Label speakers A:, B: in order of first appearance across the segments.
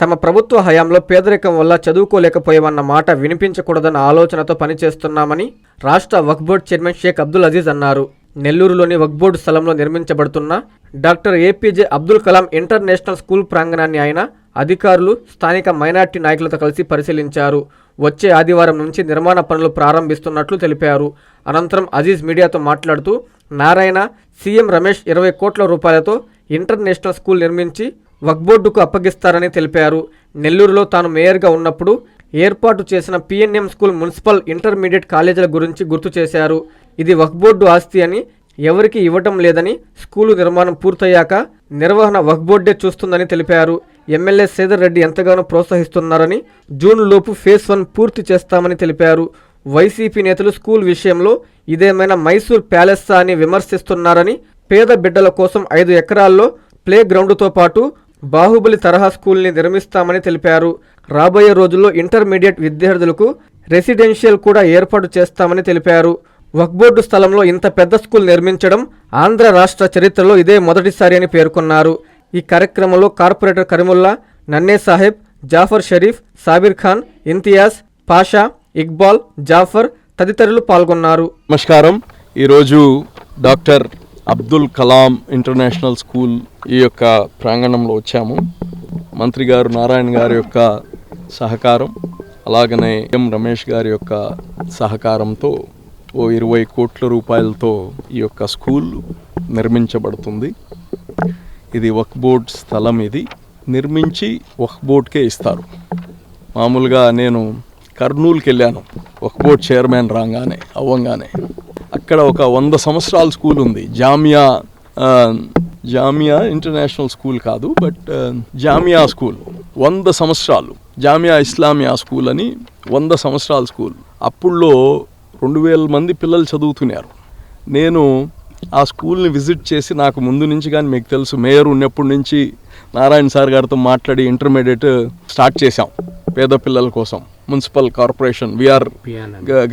A: తమ ప్రభుత్వ హయాంలో పేదరికం వల్ల చదువుకోలేకపోయామన్న మాట వినిపించకూడదన్న ఆలోచనతో పనిచేస్తున్నామని రాష్ట్ర వక్ఫ్ బోర్డ్ చైర్మన్ షేక్ అబ్దుల్ అజీజ్ అన్నారు. నెల్లూరులోని వక్ఫ్ బోర్డు స్థలంలో నిర్మించబడుతున్న doctor APJ Abdul Kalam international school ప్రాంగణాన్ని ఆయన అధికారులు స్థానిక మైనార్టీ నాయకులతో కలిసి పరిశీలించారు. వచ్చే ఆదివారం నుంచి నిర్మాణ పనులు ప్రారంభిస్తున్నట్లు తెలిపారు. అనంతరం అజీజ్ మీడియాతో మాట్లాడుతూ నారాయణ సీఎం రమేష్ ఇరవై కోట్ల రూపాయలతో ఇంటర్నేషనల్ స్కూల్ నిర్మించి వక్బోర్డుకు అప్పగిస్తారని తెలిపారు. నెల్లూరులో తాను మేయర్గా ఉన్నప్పుడు ఏర్పాటు చేసిన పిఎన్ఎం స్కూల్ మున్సిపల్ ఇంటర్మీడియట్ కాలేజీల గురించి గుర్తు చేశారు. ఇది వక్బోర్డు ఆస్తి అని ఎవరికి ఇవ్వటం లేదని స్కూలు నిర్మాణం పూర్తయ్యాక నిర్వహణ వక్బోర్డే చూస్తుందని తెలిపారు. ఎమ్మెల్యే సేదర్ రెడ్డి ఎంతగానో ప్రోత్సహిస్తున్నారని జూన్ లోపు ఫేజ్ వన్ పూర్తి చేస్తామని తెలిపారు. వైసీపీ నేతలు స్కూల్ విషయంలో ఇదేమైనా మైసూర్ ప్యాలెస్సా అని విమర్శిస్తున్నారని పేద బిడ్డల కోసం ఐదు ఎకరాల్లో ప్లే గ్రౌండ్తో పాటు బాహుబలి తరహా స్కూల్ని నిర్మిస్తామని తెలిపారు. రాబోయే రోజుల్లో ఇంటర్మీడియట్ విద్యార్థులకు రెసిడెన్షియల్ కూడా ఏర్పాటు చేస్తామని తెలిపారు. వక్బోర్డు స్థలంలో ఇంత పెద్ద స్కూల్ నిర్మించడం ఆంధ్ర రాష్ట్ర చరిత్రలో ఇదే మొదటిసారి అని పేర్కొన్నారు. ఈ కార్యక్రమంలో కార్పొరేటర్ కరీముల్లా నన్నే సాహెబ్ జాఫర్ షరీఫ్ సాబిర్ ఖాన్ ఇంతియాజ్ పాషా ఇక్బాల్ జాఫర్ తదితరులు పాల్గొన్నారు.
B: నమస్కారం. ఈరోజు doctor Abdul Kalam international school ఈ యొక్క ప్రాంగణంలో వచ్చాము. మంత్రి గారు నారాయణ గారి యొక్క సహకారం అలాగనే ఎం రమేష్ గారి యొక్క సహకారంతో ఓ ఇరవై కోట్ల రూపాయలతో ఈ యొక్క స్కూల్ నిర్మించబడుతుంది. ఇది వక్ బోర్డ్ స్థలం ఇది. నిర్మించి వక్ బోర్డ్కే ఇస్తారు. మామూలుగా నేను కర్నూలుకి వెళ్ళాను ఒక బోర్డ్ చైర్మన్ రాగానే అవ్వంగానే. అక్కడ ఒక వంద సంవత్సరాల స్కూల్ ఉంది. జామియా జామియా ఇంటర్నేషనల్ స్కూల్ కాదు బట్ జామియా స్కూల్. వంద సంవత్సరాలు. జామియా ఇస్లామియా స్కూల్ అని వంద సంవత్సరాల స్కూల్. అప్పుల్లో రెండు వేల మంది పిల్లలు చదువుతున్నారు. నేను ఆ స్కూల్ని విజిట్ చేసి నాకు ముందు నుంచి కానీ మీకు తెలుసు మేయర్ ఉన్నప్పటి నుంచి నారాయణ సార్ గారితో మాట్లాడి ఇంటర్మీడియట్ స్టార్ట్ చేశాం పేద పిల్లల కోసం. మున్సిపల్ కార్పొరేషన్ విఆర్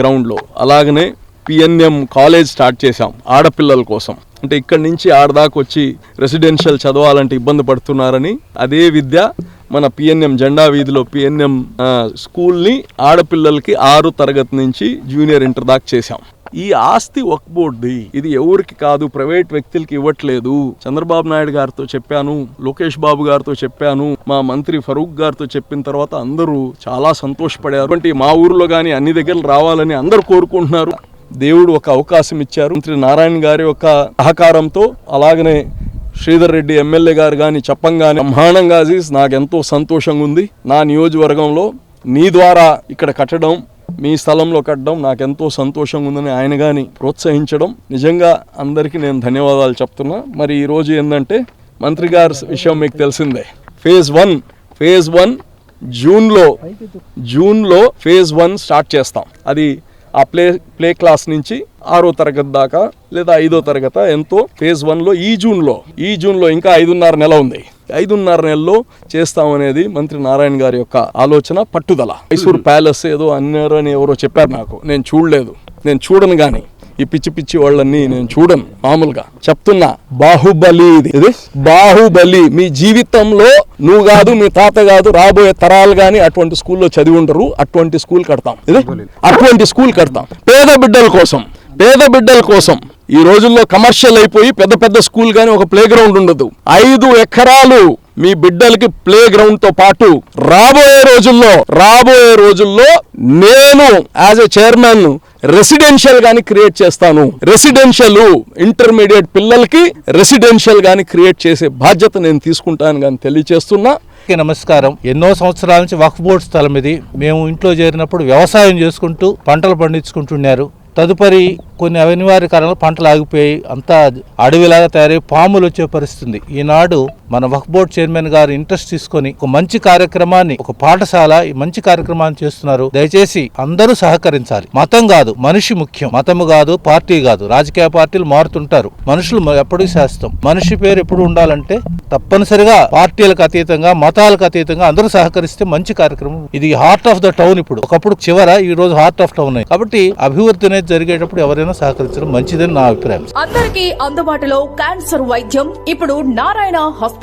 B: గ్రౌండ్లో. అలాగనే పిఎన్ఎం కాలేజ్ స్టార్ట్ చేశాం ఆడపిల్లల కోసం. అంటే ఇక్కడి నుంచి ఆడదాకా వచ్చి రెసిడెన్షియల్ చదవాలంటే ఇబ్బంది పడుతున్నారని అదే విద్య మన పిఎన్ఎం జెండా వీధిలో పిఎన్ఎం స్కూల్ని ఆడపిల్లలకి ఆరు తరగతి నుంచి జూనియర్ ఇంటర్ దాకా చేశాం. ఈ ఆస్తి వక్ బోర్డుది ఇది ఎవరికి కాదు ప్రైవేట్ వ్యక్తులకి ఇవ్వట్లేదు. చంద్రబాబు నాయుడు గారితో చెప్పాను లోకేష్ బాబు గారితో చెప్పాను మా మంత్రి ఫరూక్ గారితో చెప్పిన తర్వాత అందరూ చాలా సంతోషపడారు. అంటే మా ఊర్లో కానీ అన్ని దగ్గర రావాలని అందరూ కోరుకుంటున్నారు. దేవుడు ఒక అవకాశం ఇచ్చారు. మంత్రి నారాయణ గారి యొక్క సహకారంతో అలాగనే శ్రీధర్ రెడ్డి ఎమ్మెల్యే గారు కానీ చెప్పంగానే బ్రహ్మాండంగా అజీజ్ నాకు ఎంతో సంతోషంగా ఉంది. నా నియోజకవర్గంలో నీ ద్వారా ఇక్కడ కట్టడం మీ స్థలంలో కట్టడం నాకు ఎంతో సంతోషంగా ఉందని ఆయన కానీ ప్రోత్సహించడం. నిజంగా అందరికీ నేను ధన్యవాదాలు చెప్తున్నా. మరి ఈరోజు ఏంటంటే మంత్రి గారి విషయం మీకు తెలిసిందే. ఫేజ్ వన్ ఫేజ్ వన్ జూన్లో జూన్లో ఫేజ్ వన్ స్టార్ట్ చేస్తాం. అది ఆ ప్లే ప్లే క్లాస్ నుంచి ఆరో తరగతి దాకా లేదా ఐదో తరగతి ఎంతో ఫేజ్ వన్లో ఈ జూన్లో ఈ జూన్లో ఇంకా ఐదున్నర నెల ఉంది. ఐదున్నర నెలలో చేస్తామనేది మంత్రి నారాయణ గారి యొక్క ఆలోచన పట్టుదల. మైసూర్ ప్యాలెస్ ఏదో అన్నారు అని ఎవరో చెప్పారు నాకు. నేను చూడలేదు. నేను చూడను కానీ ఈ పిచ్చి పిచ్చి వాళ్ళని నేను చూడను మామూలుగా చెప్తున్నా. బాహుబలి ఇది. ఇది? బాహుబలి. మీ జీవితంలో నువ్వు కాదు మీ తాత కాదు రాబోయే తరాలు కానీ అటువంటి స్కూల్లో చదివి ఉండరు అటువంటి స్కూల్ కడతాం. ఇది? అటువంటి స్కూల్ కడతాం. పేద బిడ్డల కోసం పేద బిడ్డల కోసం ఈ రోజుల్లో కమర్షియల్ అయిపోయి పెద్ద పెద్ద స్కూల్ కానీ ఒక ప్లే గ్రౌండ్ ఉండదు. ఐదు ఎకరాలు మీ బిడ్డలకి ప్లే గ్రౌండ్తో పాటు రాబోయే రోజుల్లో రాబోయే రోజుల్లో నేను యాజ్ ఎ చైర్మన్ రెసిడెన్షియల్ గాని క్రియేట్ చేస్తాను. రెసిడెన్షియల్ ఇంటర్మీడియట్ పిల్లలకి రెసిడెన్షియల్ గాని క్రియేట్ చేసే బాధ్యత నేను తీసుకుంటాను కానీ తెలియచేస్తున్నా.
C: నమస్కారం. ఎన్నో సంవత్సరాల నుంచి వక్ఫ్ బోర్డ్ స్థలం ఇది మేము ఇంట్లో చేరినప్పుడు వ్యవసాయం చేసుకుంటూ పంటలు పండించుకుంటున్నారు. తదుపరి కొన్ని అనివార్య కారణాలు పంటలు ఆగిపోయి అంతా అడవిలాగా తయారై పాములు వచ్చే పరిస్థితుంది ఈనాడు మన వక్ఫ్ బోర్డ్ చైర్మన్ గారు ఇంట్రెస్ట్ తీసుకొని ఒక మంచి కార్యక్రమాన్ని ఒక పాఠశాల ఈ మంచి కార్యక్రమాన్ని చేస్తున్నారు. దయచేసి అందరూ సహకరించాలి. మతం కాదు మనిషి ముఖ్యం. మతము కాదు పార్టీ కాదు. రాజకీయ పార్టీలు మారుతుంటారు. మనుషులు ఎప్పుడు శాస్త్రం మనిషి పేరు ఎప్పుడు ఉండాలంటే తప్పనిసరిగా పార్టీలకు అతీతంగా మతాలకు అతీతంగా అందరూ సహకరిస్తే మంచి కార్యక్రమం. ఇది హార్ట్ ఆఫ్ ద టౌన్ ఇప్పుడు. ఒకప్పుడు చివర ఈ రోజు హార్ట్ ఆఫ్ టౌన్ కాబట్టి అభివృద్ధి అనేది జరిగేటప్పుడు ఎవరైనా సహకరించడం మంచిదని నా అభిప్రాయం.
D: అందరికీ అందుబాటులో క్యాన్సర్ వైద్యం. ఇప్పుడు నారాయణ హాస్పిటల్